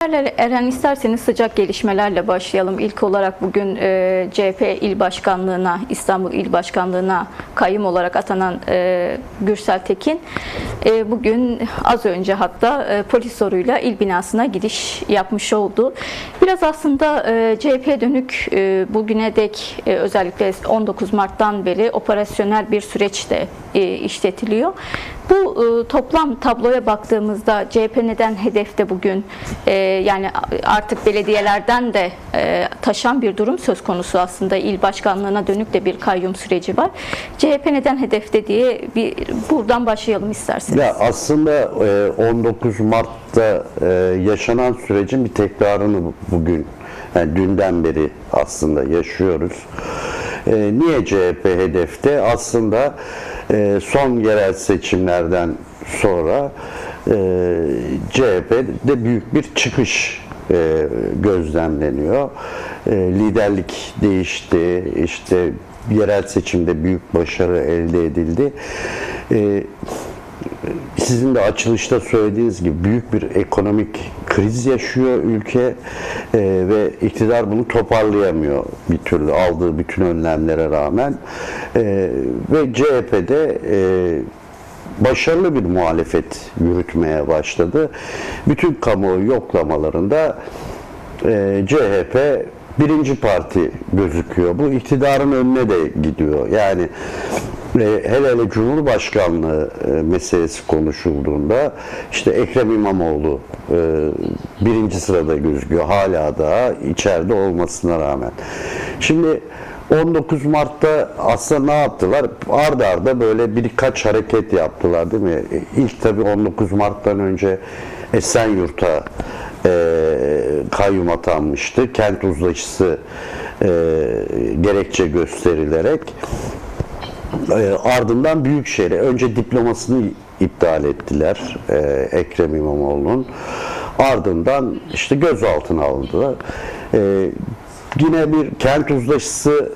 Eren isterseniz sıcak gelişmelerle başlayalım. İlk olarak bugün e, CHP il başkanlığına, İstanbul il başkanlığına kayyum olarak atanan e, Gürsel Tekin e, bugün az önce hatta e, polis soruyla il binasına gidiş yapmış oldu. Biraz aslında e, CHP dönük e, bugüne dek e, özellikle 19 Mart'tan beri operasyonel bir süreç de e, işletiliyor. Bu e, toplam tabloya baktığımızda CHP neden hedefte bugün e, yani artık belediyelerden de e, taşan bir durum söz konusu aslında il başkanlığına dönük de bir kayyum süreci var. CHP neden hedefte diye bir buradan başlayalım isterseniz. Ya aslında e, 19 Mart'ta e, yaşanan sürecin bir tekrarını bugün, yani dünden beri aslında yaşıyoruz. E, Niye CHP hedefte? Aslında e, son yerel seçimlerden sonra e, CHP'de büyük bir çıkış e, gözlemleniyor. E, liderlik değişti, işte yerel seçimde büyük başarı elde edildi. E, sizin de açılışta söylediğiniz gibi büyük bir ekonomik kriz yaşıyor ülke e, ve iktidar bunu toparlayamıyor bir türlü aldığı bütün önlemlere rağmen E, ve CHP'de e, başarılı bir muhalefet yürütmeye başladı. Bütün kamuoyu yoklamalarında e, CHP birinci parti gözüküyor. Bu iktidarın önüne de gidiyor. Yani e, hele hele Cumhurbaşkanlığı e, meselesi konuşulduğunda işte Ekrem İmamoğlu e, birinci sırada gözüküyor. Hala daha içeride olmasına rağmen. Şimdi 19 Mart'ta aslında ne yaptılar? Arda arda böyle birkaç hareket yaptılar değil mi? İlk tabii 19 Mart'tan önce Esenyurt'a e, kayyum atanmıştı. Kent uzlaşısı e, gerekçe gösterilerek e, ardından Büyükşehir'e önce diplomasını iptal ettiler e, Ekrem İmamoğlu'nun. Ardından işte gözaltına alındılar. E, yine bir kent uzlaşısı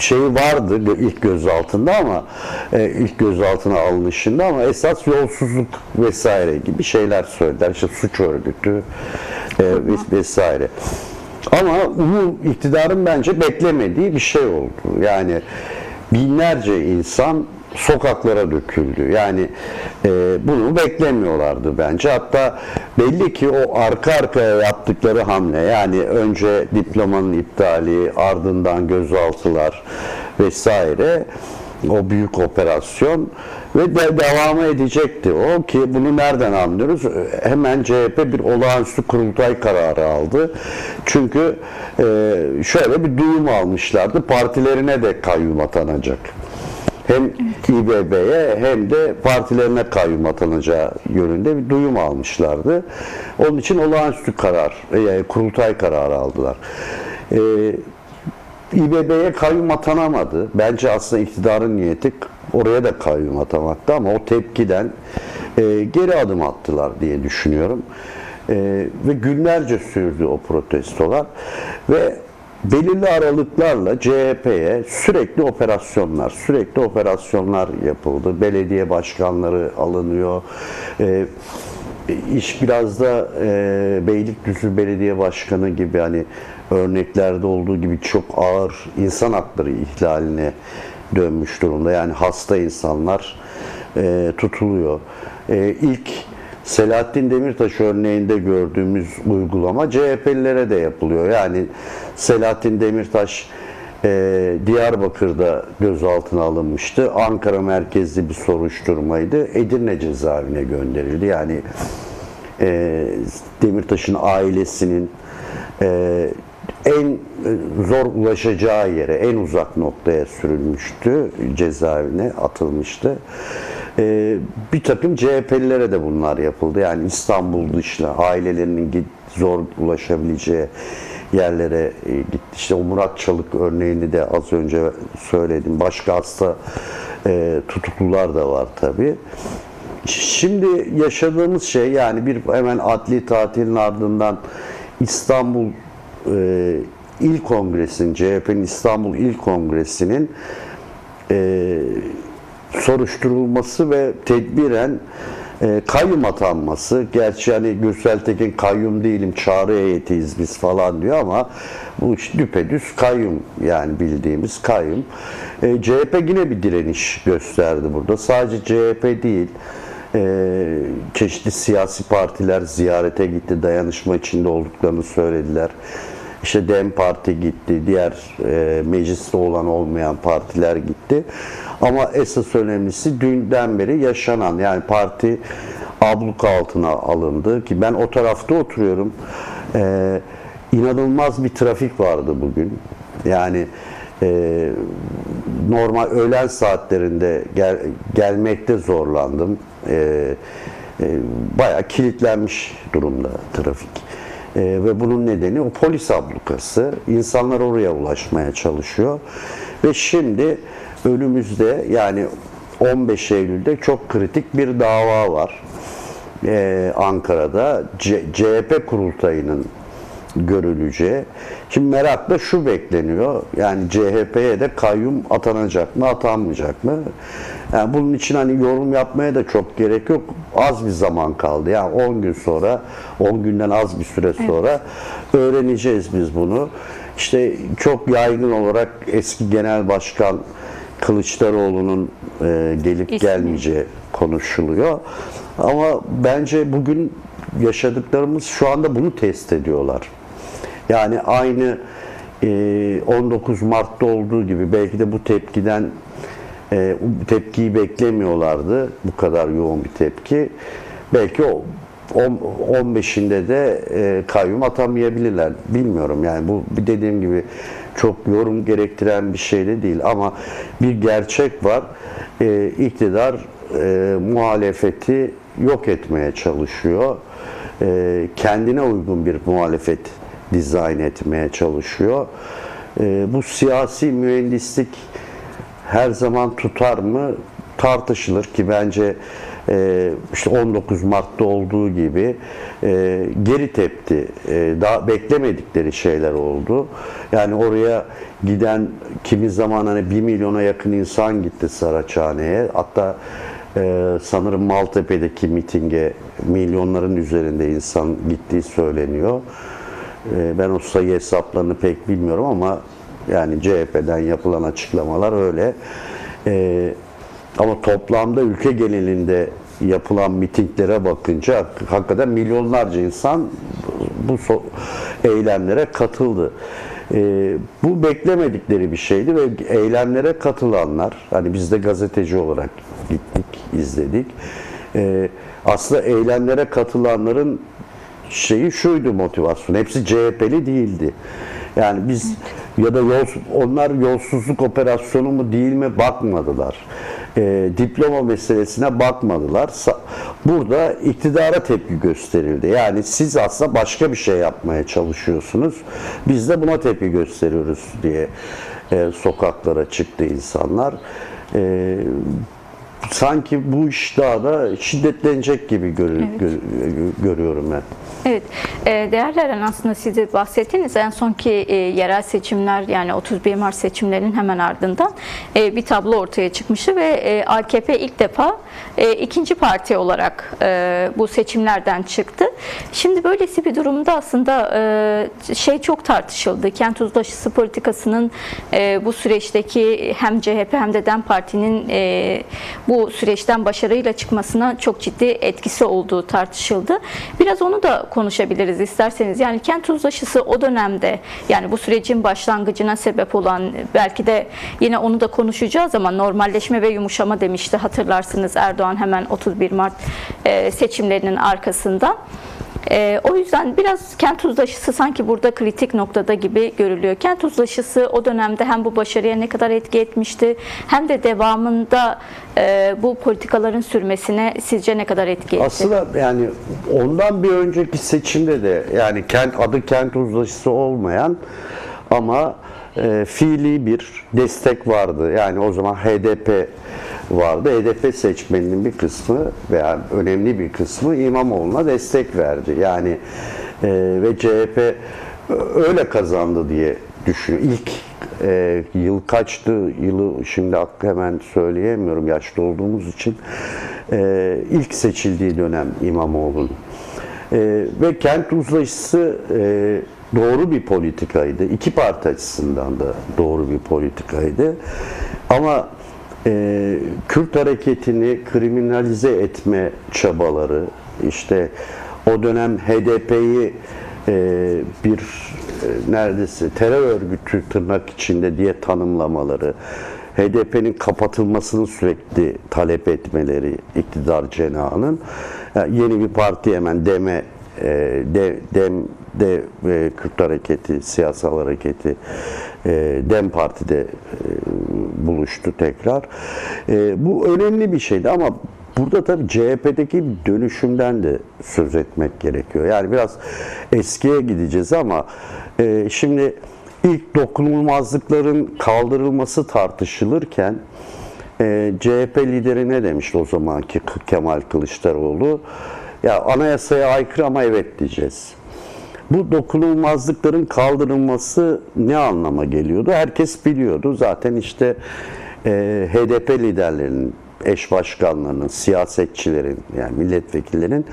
şeyi vardı ilk gözaltında ama e, ilk gözaltına alınışında ama esas yolsuzluk vesaire gibi şeyler söylediler. İşte suç örgütü e, ves- vesaire. Ama bu iktidarın bence beklemediği bir şey oldu. Yani binlerce insan sokaklara döküldü. Yani e, bunu beklemiyorlardı bence. Hatta belli ki o arka arkaya yaptıkları hamle yani önce diplomanın iptali ardından gözaltılar vesaire o büyük operasyon ve de devamı edecekti. O ki bunu nereden anlıyoruz? Hemen CHP bir olağanüstü kurultay kararı aldı. Çünkü e, şöyle bir duyum almışlardı. Partilerine de kayyum atanacak hem İBB'ye hem de partilerine kayyum atanacağı yönünde bir duyum almışlardı. Onun için olağanüstü karar, yani kurultay kararı aldılar. Ee, İBB'ye kayyum atanamadı. Bence aslında iktidarın niyeti oraya da kayyum atamaktı ama o tepkiden e, geri adım attılar diye düşünüyorum. E, ve günlerce sürdü o protestolar ve belirli aralıklarla CHP'ye sürekli operasyonlar, sürekli operasyonlar yapıldı. Belediye başkanları alınıyor. E, iş biraz da e, Beylikdüzü Belediye Başkanı gibi hani örneklerde olduğu gibi çok ağır insan hakları ihlaline dönmüş durumda. Yani hasta insanlar e, tutuluyor. E, ilk Selahattin Demirtaş örneğinde gördüğümüz uygulama CHP'lilere de yapılıyor. Yani Selahattin Demirtaş e, Diyarbakır'da gözaltına alınmıştı. Ankara merkezli bir soruşturmaydı. Edirne cezaevine gönderildi. Yani e, Demirtaş'ın ailesinin e, en zor ulaşacağı yere, en uzak noktaya sürülmüştü, cezaevine atılmıştı. E, bir takım CHP'lilere de bunlar yapıldı. Yani İstanbul dışına ailelerinin git- zor ulaşabileceği yerlere e, gitti. İşte o Murat Çalık örneğini de az önce söyledim. Başka hasta e, tutuklular da var tabii. Şimdi yaşadığımız şey yani bir hemen adli tatilin ardından İstanbul e, İl Kongresi'nin, CHP'nin İstanbul İl Kongresi'nin e, soruşturulması ve tedbiren E, kayyum atanması, gerçi hani Gürsel Tekin kayyum değilim, çağrı heyetiyiz biz falan diyor ama bu iş düpedüz kayyum yani bildiğimiz kayyum. E, CHP yine bir direniş gösterdi burada. Sadece CHP değil, e, çeşitli siyasi partiler ziyarete gitti, dayanışma içinde olduklarını söylediler. İşte DEM Parti gitti, diğer e, mecliste olan olmayan partiler gitti. Ama esas önemlisi dünden beri yaşanan yani parti abluk altına alındı ki ben o tarafta oturuyorum. E, inanılmaz bir trafik vardı bugün. Yani e, normal öğlen saatlerinde gel, gelmekte zorlandım. E, e, bayağı kilitlenmiş durumda trafik. E, ve bunun nedeni o polis ablukası. İnsanlar oraya ulaşmaya çalışıyor. Ve şimdi önümüzde yani 15 Eylül'de çok kritik bir dava var. E, Ankara'da C- CHP kurultayının görüleceği. Şimdi merakla şu bekleniyor. Yani CHP'ye de kayyum atanacak mı, atanmayacak mı? Yani bunun için hani yorum yapmaya da çok gerek yok. Az bir zaman kaldı. Yani 10 gün sonra, 10 günden az bir süre sonra öğreneceğiz biz bunu. İşte çok yaygın olarak eski genel başkan Kılıçdaroğlu'nun e, gelip İsmi. gelmeyeceği konuşuluyor. Ama bence bugün yaşadıklarımız şu anda bunu test ediyorlar. Yani aynı e, 19 Mart'ta olduğu gibi belki de bu tepkiden e, tepkiyi beklemiyorlardı. Bu kadar yoğun bir tepki. Belki o on- 15'inde de e, kayyum atamayabilirler. Bilmiyorum yani bu dediğim gibi çok yorum gerektiren bir şey de değil ama bir gerçek var. E, iktidar e, muhalefeti yok etmeye çalışıyor. E, kendine uygun bir muhalefet dizayn etmeye çalışıyor. E, bu siyasi mühendislik her zaman tutar mı tartışılır ki bence e, işte 19 Mart'ta olduğu gibi e, geri tepti. E, daha beklemedikleri şeyler oldu. Yani oraya giden kimi zaman hani 1 milyona yakın insan gitti Saraçhane'ye. Hatta e, sanırım Maltepe'deki mitinge milyonların üzerinde insan gittiği söyleniyor. E, ben o sayı hesaplarını pek bilmiyorum ama yani CHP'den yapılan açıklamalar öyle. E, ama toplamda ülke genelinde yapılan mitinglere bakınca hakikaten milyonlarca insan bu so- eylemlere katıldı. E, bu beklemedikleri bir şeydi ve eylemlere katılanlar, hani biz de gazeteci olarak gittik, izledik. E, aslında eylemlere katılanların şeyi şuydu motivasyon. Hepsi CHP'li değildi. Yani biz ya da yol, onlar yolsuzluk operasyonu mu değil mi bakmadılar. Ee, diploma meselesine bakmadılar. Burada iktidara tepki gösterildi. Yani siz aslında başka bir şey yapmaya çalışıyorsunuz. Biz de buna tepki gösteriyoruz diye e, sokaklara çıktı insanlar. E, sanki bu iş daha da şiddetlenecek gibi görü- gö- görüyorum ben. Evet, e, değerli Eren aslında siz bahsettiniz en sonki e, yerel seçimler yani 31 Mart seçimlerinin hemen ardından e, bir tablo ortaya çıkmıştı ve AKP ilk defa ikinci parti olarak bu seçimlerden çıktı. Şimdi böylesi bir durumda aslında şey çok tartışıldı. Kent uzlaşısı politikasının bu süreçteki hem CHP hem de DEM Parti'nin bu süreçten başarıyla çıkmasına çok ciddi etkisi olduğu tartışıldı. Biraz onu da konuşabiliriz isterseniz. Yani kent uzlaşısı o dönemde yani bu sürecin başlangıcına sebep olan belki de yine onu da konuşacağız ama normalleşme ve yumuşama demişti hatırlarsınız Erdoğan hemen 31 Mart e, seçimlerinin arkasında. E, o yüzden biraz kent uzlaşısı sanki burada kritik noktada gibi görülüyor. Kent uzlaşısı o dönemde hem bu başarıya ne kadar etki etmişti hem de devamında e, bu politikaların sürmesine sizce ne kadar etki etti? Aslında yani ondan bir önceki seçimde de yani kent adı kent uzlaşısı olmayan ama e, fiili bir destek vardı. Yani o zaman HDP vardı. HDP seçmeninin bir kısmı veya önemli bir kısmı İmamoğlu'na destek verdi. Yani e, ve CHP öyle kazandı diye düşünüyorum. İlk e, yıl kaçtı? Yılı şimdi hemen söyleyemiyorum yaşlı olduğumuz için. e, ilk seçildiği dönem İmamoğlu'nun. E, ve kent uzlaşısı e, doğru bir politikaydı. İki parti açısından da doğru bir politikaydı. Ama e, Kürt hareketini kriminalize etme çabaları, işte o dönem HDP'yi e, bir e, neredeyse terör örgütü tırnak içinde diye tanımlamaları, HDP'nin kapatılmasını sürekli talep etmeleri iktidar cenahının yani yeni bir parti hemen deme e, de, dem de e, Kürt hareketi, siyasal hareketi e, Dem Parti'de e, buluştu tekrar. E, bu önemli bir şeydi ama burada tabii CHP'deki dönüşümden de söz etmek gerekiyor. Yani biraz eskiye gideceğiz ama e, şimdi ilk dokunulmazlıkların kaldırılması tartışılırken e, CHP lideri ne demişti o zamanki Kemal Kılıçdaroğlu? Ya anayasaya aykırı ama evet diyeceğiz. Bu dokunulmazlıkların kaldırılması ne anlama geliyordu? Herkes biliyordu. Zaten işte e, HDP liderlerinin, eş başkanlarının, siyasetçilerin yani milletvekillerinin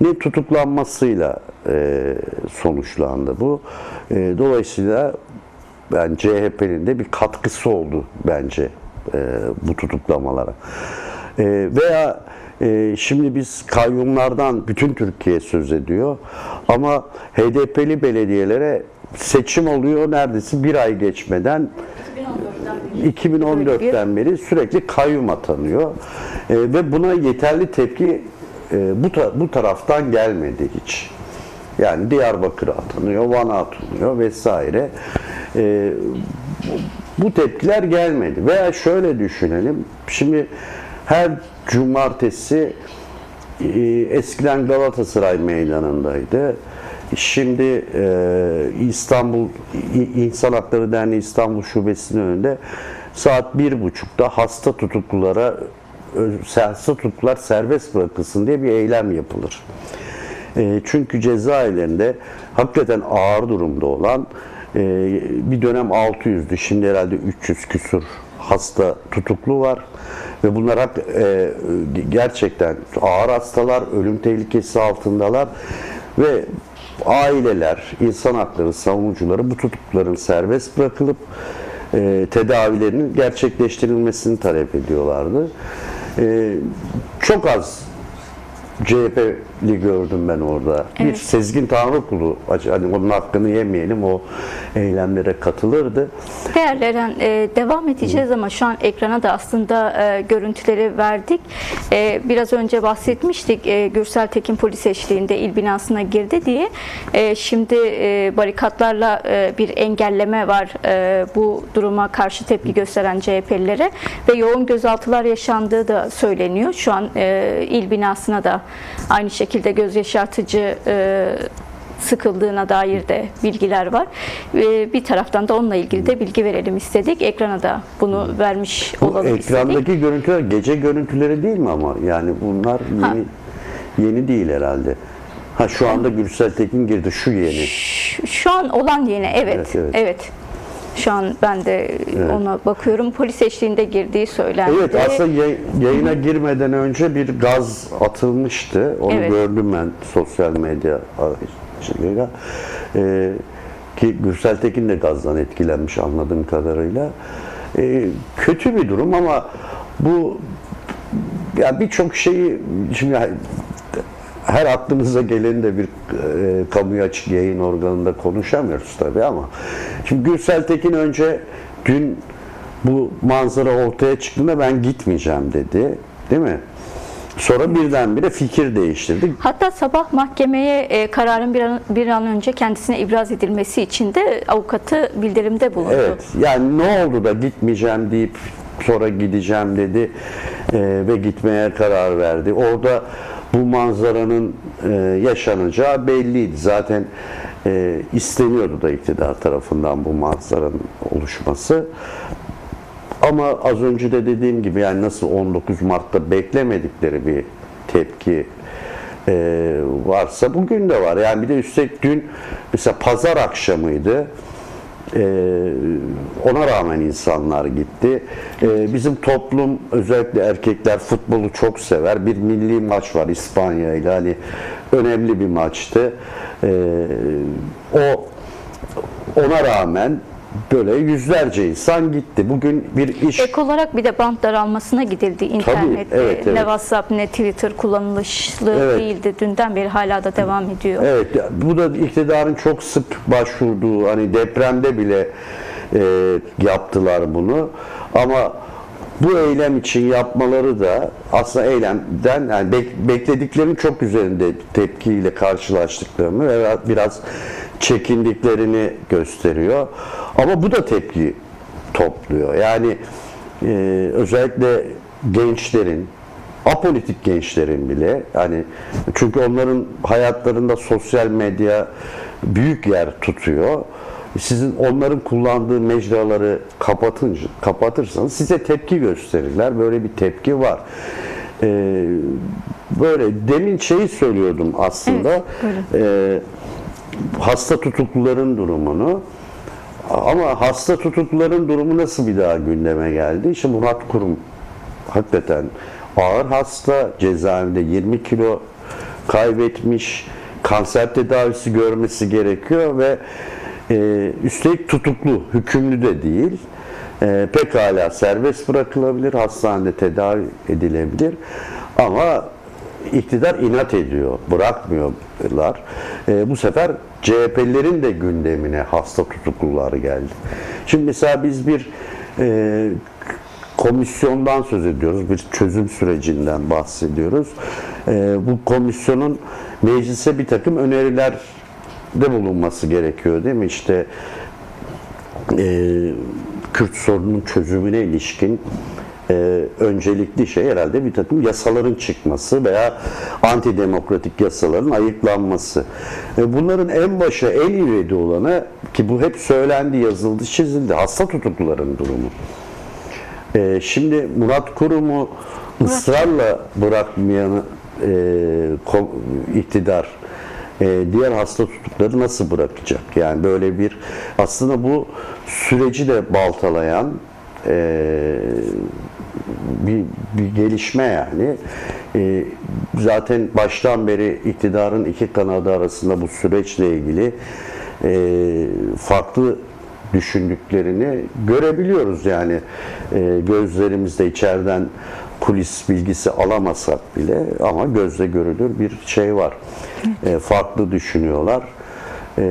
ne tutuklanmasıyla e, sonuçlandı bu. E, dolayısıyla ben CHP'nin de bir katkısı oldu bence e, bu tutuklamalara. E, veya şimdi biz kayyumlardan bütün Türkiye söz ediyor ama HDP'li belediyelere seçim oluyor neredeyse bir ay geçmeden 2014'ten beri sürekli kayyum atanıyor E, ve buna yeterli tepki e, bu bu taraftan gelmedi hiç. Yani Diyarbakır'a atanıyor, Van'a atanıyor vesaire. E, bu- bu tepkiler gelmedi. Veya şöyle düşünelim. Şimdi her cumartesi e, eskiden Galatasaray meydanındaydı. Şimdi e, İstanbul İnsan Hakları Derneği İstanbul Şubesi'nin önünde saat bir buçukta hasta tutuklulara hasta tutuklular serbest bırakılsın diye bir eylem yapılır. E, çünkü cezaevlerinde hakikaten ağır durumda olan e, bir dönem 600'dü. Şimdi herhalde 300 küsur hasta tutuklu var. Ve bunlar hak, e, gerçekten ağır hastalar, ölüm tehlikesi altındalar. Ve aileler, insan hakları savunucuları bu tutukluların serbest bırakılıp e, tedavilerinin gerçekleştirilmesini talep ediyorlardı. E, çok az CHP'li gördüm ben orada. Bir Evet. Sezgin Tanrıkulu, hani onun hakkını yemeyelim, o eylemlere katılırdı. Değerli Eren, e, devam edeceğiz ama şu an ekrana da aslında e, görüntüleri verdik. E, biraz önce bahsetmiştik e, Gürsel Tekin polis eşliğinde il binasına girdi diye. E, şimdi e, barikatlarla e, bir engelleme var e, bu duruma karşı tepki gösteren CHP'lilere ve yoğun gözaltılar yaşandığı da söyleniyor. Şu an e, il binasına da aynı şekilde göz yaşartıcı e, sıkıldığına dair de bilgiler var. Ee, Bir taraftan da onunla ilgili de bilgi verelim istedik. Ekrana da bunu vermiş Bu olalım istedik. ekrandaki görüntüler gece görüntüleri değil mi ama? Yani bunlar yeni yeni değil herhalde. Ha şu anda Gürsel Tekin girdi şu yeni. Şu- Şu an olan yeni evet. Evet, Evet. evet. Şu an ben de ona bakıyorum. Polis eşliğinde girdiği söylendi. Evet aslında yay- yayına girmeden önce bir gaz atılmıştı. Onu Evet. gördüm ben sosyal medya aracılığıyla. Ee, ki Gürsel Tekin de gazdan etkilenmiş anladığım kadarıyla. Ee, kötü bir durum ama bu ya birçok şeyi şimdi her aklımıza geleni de bir e, kamuya açık yayın organında konuşamıyoruz tabii ama şimdi Gürsel Tekin önce dün bu manzara ortaya çıktığında ben gitmeyeceğim dedi. Değil mi? Sonra birdenbire fikir değiştirdi. Hatta sabah mahkemeye e, kararın bir an, bir an önce kendisine ibraz edilmesi için de avukatı bildirimde bulundu. Evet. Yani ne oldu da gitmeyeceğim deyip sonra gideceğim dedi e, ve gitmeye karar verdi. Orada bu manzaranın e, yaşanacağı belliydi. Zaten e, isteniyordu da iktidar tarafından bu manzaranın oluşması. Ama az önce de dediğim gibi yani nasıl 19 Mart'ta beklemedikleri bir tepki e, varsa bugün de var. Yani bir de üstelik dün mesela pazar akşamıydı. Ee, ona rağmen insanlar gitti. Ee, bizim toplum özellikle erkekler futbolu çok sever. Bir milli maç var İspanya ile hani önemli bir maçtı. Ee, o ona rağmen böyle yüzlerce insan gitti. Bugün bir iş Ek olarak bir de bant daralmasına gidildi internette. evet, evet. Ne WhatsApp ne Twitter kullanılışlı Evet. değildi. Dünden beri hala da devam ediyor. Evet, bu da iktidarın çok sık başvurduğu, hani depremde bile e, yaptılar bunu. Ama bu eylem için yapmaları da aslında eylemden yani bek- beklediklerinin çok üzerinde tepkiyle karşılaştıklarını ve biraz çekindiklerini gösteriyor. Ama bu da tepki topluyor. Yani e, özellikle gençlerin, apolitik gençlerin bile hani çünkü onların hayatlarında sosyal medya büyük yer tutuyor. Sizin onların kullandığı mecraları kapatınca kapatırsanız size tepki gösterirler. Böyle bir tepki var. Ee, böyle demin şeyi söylüyordum aslında. Ee, hasta tutukluların durumunu. Ama hasta tutukluların durumu nasıl bir daha gündeme geldi? İşte Murat Kurum hakikaten ağır hasta cezaevinde 20 kilo kaybetmiş kanser tedavisi görmesi gerekiyor ve e, üstelik tutuklu hükümlü de değil e, pekala serbest bırakılabilir hastanede tedavi edilebilir ama iktidar inat ediyor bırakmıyorlar E, bu sefer CHP'lilerin de gündemine hasta tutuklular geldi şimdi mesela biz bir e, komisyondan söz ediyoruz. Bir çözüm sürecinden bahsediyoruz. Ee, bu komisyonun meclise bir takım öneriler de bulunması gerekiyor değil mi? İşte e, Kürt sorunun çözümüne ilişkin e, öncelikli şey herhalde bir takım yasaların çıkması veya antidemokratik yasaların ayıklanması. E, bunların en başa en ivedi olanı ki bu hep söylendi, yazıldı, çizildi. Hasta tutukluların durumu. Ee, şimdi Murat Kurum'u ısrarla bırakmayan e, iktidar e, diğer hasta tutukları nasıl bırakacak? Yani böyle bir aslında bu süreci de baltalayan e, bir, bir gelişme yani. E, zaten baştan beri iktidarın iki kanadı arasında bu süreçle ilgili e, farklı düşündüklerini görebiliyoruz yani e, gözlerimizde içeriden kulis bilgisi alamasak bile ama gözle görülür bir şey var. E, farklı düşünüyorlar. E,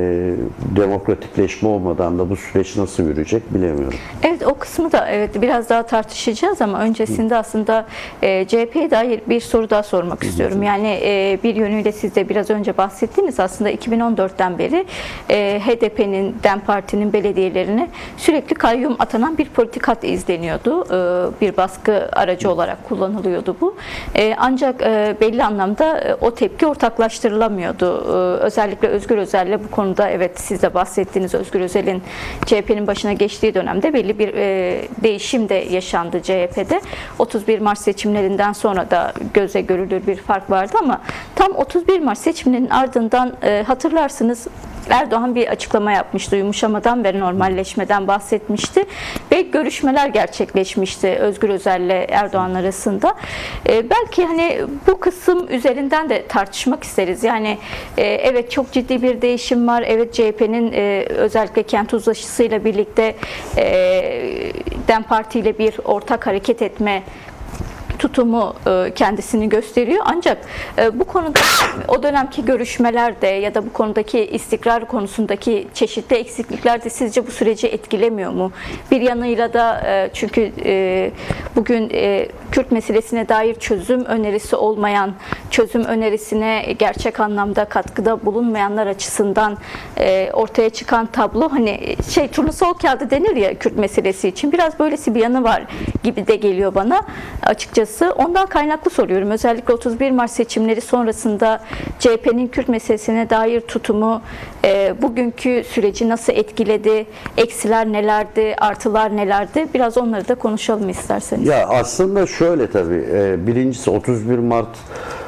demokratikleşme olmadan da bu süreç nasıl yürüyecek bilemiyorum. Evet o kısmı da evet biraz daha tartışacağız ama öncesinde aslında e, CHP'ye dair bir soru daha sormak istiyorum. Yani e, bir yönüyle siz de biraz önce bahsettiniz aslında 2014'ten beri e, HDP'nin, DEM Parti'nin belediyelerine sürekli kayyum atanan bir politikat izleniyordu. E, bir baskı aracı olarak kullanılıyordu bu. E, ancak e, belli anlamda e, o tepki ortaklaştırılamıyordu. E, özellikle Özgür Özel'le bu konuda evet siz de bahsettiğiniz Özgür Özel'in CHP'nin başına geçtiği dönemde belli bir e, değişim de yaşandı CHP'de. 31 Mart seçimlerinden sonra da göze görülür bir fark vardı ama tam 31 Mart seçimlerinin ardından e, hatırlarsınız Erdoğan bir açıklama yapmıştı. Yumuşamadan ve normalleşmeden bahsetmişti ve görüşmeler gerçekleşmişti Özgür Özel'le Erdoğan arasında. Ee, belki hani bu kısım üzerinden de tartışmak isteriz. Yani e, evet çok ciddi bir değişim var. Evet CHP'nin e, özellikle kent uzlaşısıyla birlikte e, DEM Parti ile bir ortak hareket etme tutumu e, kendisini gösteriyor. Ancak e, bu konuda o dönemki görüşmelerde ya da bu konudaki istikrar konusundaki çeşitli eksiklikler de sizce bu süreci etkilemiyor mu? Bir yanıyla da e, çünkü bugün Kürt meselesine dair çözüm önerisi olmayan, çözüm önerisine gerçek anlamda katkıda bulunmayanlar açısından ortaya çıkan tablo hani şey turnusol kağıdı denir ya Kürt meselesi için biraz böylesi bir yanı var gibi de geliyor bana açıkçası. Ondan kaynaklı soruyorum. Özellikle 31 Mart seçimleri sonrasında CHP'nin Kürt meselesine dair tutumu e, bugünkü süreci nasıl etkiledi? Eksiler nelerdi? Artılar nelerdi? Biraz onları da konuşalım isterseniz. Ya aslında şöyle tabii. e, Birincisi 31 Mart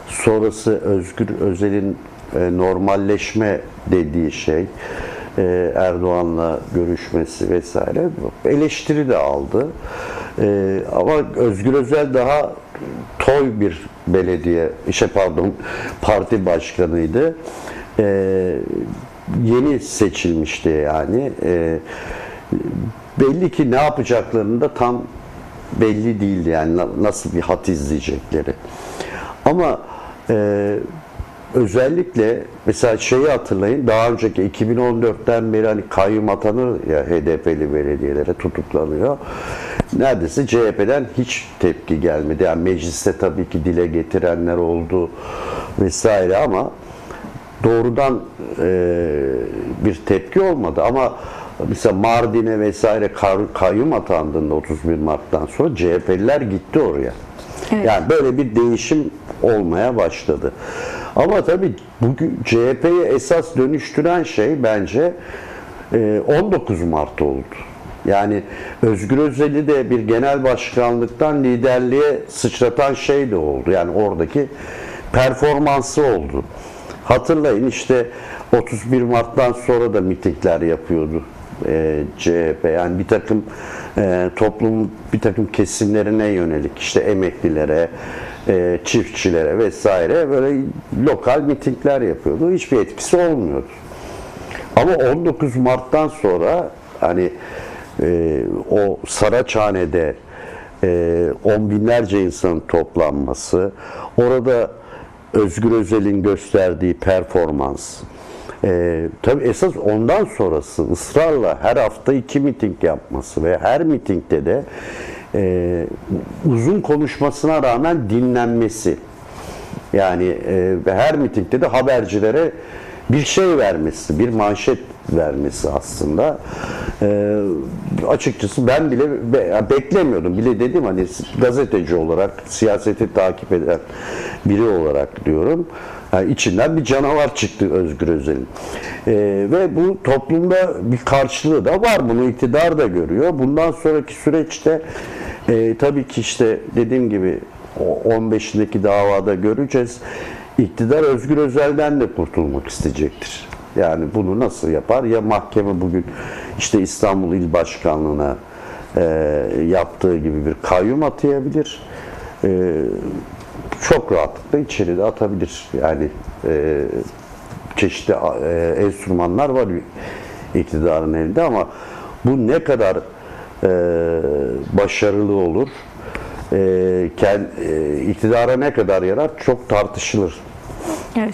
sonrası Özgür Özel'in e, normalleşme dediği şey. e, Erdoğan'la görüşmesi vesaire eleştiri de aldı. E, ama Özgür Özel daha toy bir belediye, işte pardon parti başkanıydı. E, yeni seçilmişti yani. E, belli ki ne yapacaklarını da tam belli değildi yani na- nasıl bir hat izleyecekleri. Ama e, özellikle mesela şeyi hatırlayın daha önceki 2014'ten beri hani kayyum atanır ya HDP'li belediyelere tutuklanıyor. Neredeyse CHP'den hiç tepki gelmedi. Yani mecliste tabii ki dile getirenler oldu vesaire ama doğrudan e, bir tepki olmadı ama mesela Mardin'e vesaire kar- kayyum atandığında 31 Mart'tan sonra CHP'liler gitti oraya. Evet. Yani böyle bir değişim olmaya başladı. Ama tabii bugün CHP'yi esas dönüştüren şey bence e, 19 Mart oldu. Yani Özgür Özel'i de bir genel başkanlıktan liderliğe sıçratan şey de oldu. Yani oradaki performansı oldu. Hatırlayın işte 31 Mart'tan sonra da mitingler yapıyordu e, CHP. Yani bir takım e, toplumun bir takım kesimlerine yönelik işte emeklilere, e, çiftçilere vesaire böyle lokal mitingler yapıyordu. Hiçbir etkisi olmuyordu. Ama 19 Mart'tan sonra hani e, o Saraçhane'de e, on binlerce insanın toplanması, orada Özgür Özel'in gösterdiği performans, e, tabii esas ondan sonrası ısrarla her hafta iki miting yapması ve her mitingde de e, uzun konuşmasına rağmen dinlenmesi. Yani e, her mitingde de habercilere bir şey vermesi, bir manşet vermesi aslında. E, açıkçası ben bile be- beklemiyordum. Bile dedim hani gazeteci olarak, siyaseti takip eden biri olarak diyorum. Yani içinden bir canavar çıktı Özgür Özel'in. E, ve bu toplumda bir karşılığı da var. Bunu iktidar da görüyor. Bundan sonraki süreçte e, tabii ki işte dediğim gibi o 15'indeki davada göreceğiz. İktidar Özgür Özel'den de kurtulmak isteyecektir. Yani bunu nasıl yapar? Ya mahkeme bugün işte İstanbul İl Başkanlığı'na e, yaptığı gibi bir kayyum atayabilir. E, çok rahatlıkla içeri de atabilir. Yani e, çeşitli e, enstrümanlar var iktidarın elinde ama bu ne kadar e, başarılı olur, e, kend, e, iktidara ne kadar yarar çok tartışılır.